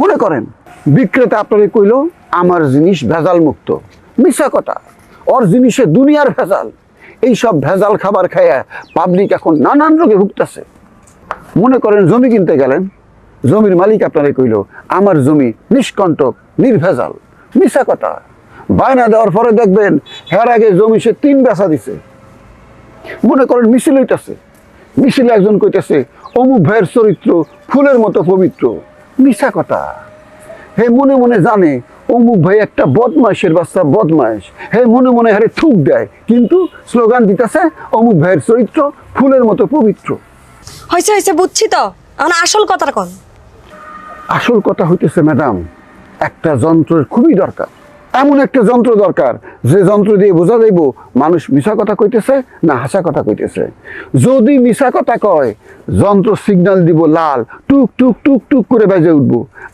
মনে করেন? বিক্রেতা আপনারে কইল, আমার জিনিস ভেজাল মুক্ত মিশা কথা। ওর জিনিসে দুনিয়ার ভেজাল। এই সব ভেজাল খাবার খাইয়া পাবলিক এখন নানান রোগে ভুগতেছে। মনে করেন, জমি কিনতে গেলেন, জমির মালিক আপনারে কইল, আমার জমি নিষ্কণ্টক, নির্ভেজাল। মিশা কথা। বায়না দেওয়ার পরে দেখবেন হের আগে জমি সে তিন বেচা দিছে। মনে করেন, মিছিল হইতাছে। মিছিলে একজন কইতেছে, অমুক ভাইয়ের চরিত্র ফুলের মতো পবিত্র। মিশা কথা। হে মনে মনে জানে অমুক ভাই একটা বদমাইশের বাচ্চা বদমাইশ। হে মনে মনে হারে থুক দেয় কিন্তু স্লোগান দিতেছে অমুক ভাইয়ের চরিত্র ফুলের মতো পবিত্র। হয়েছে হয়েছে বুঝছি তো। এখন আসল কথাটা কন? আসল কথা হইতেছে ম্যাডাম একটা যন্ত্রের খুবই দরকার। এমন একটা যন্ত্র দরকার, যে যন্ত্র দিয়ে বোঝা যাইব মানুষ মিশা কথা কইতেছে না হাসা কথা কইতেছে। যদি মিশা কথা কয়, যন্ত্র সিগন্যাল দিব লাল, টুক টুক টুক টুক করে বেজে উঠবো।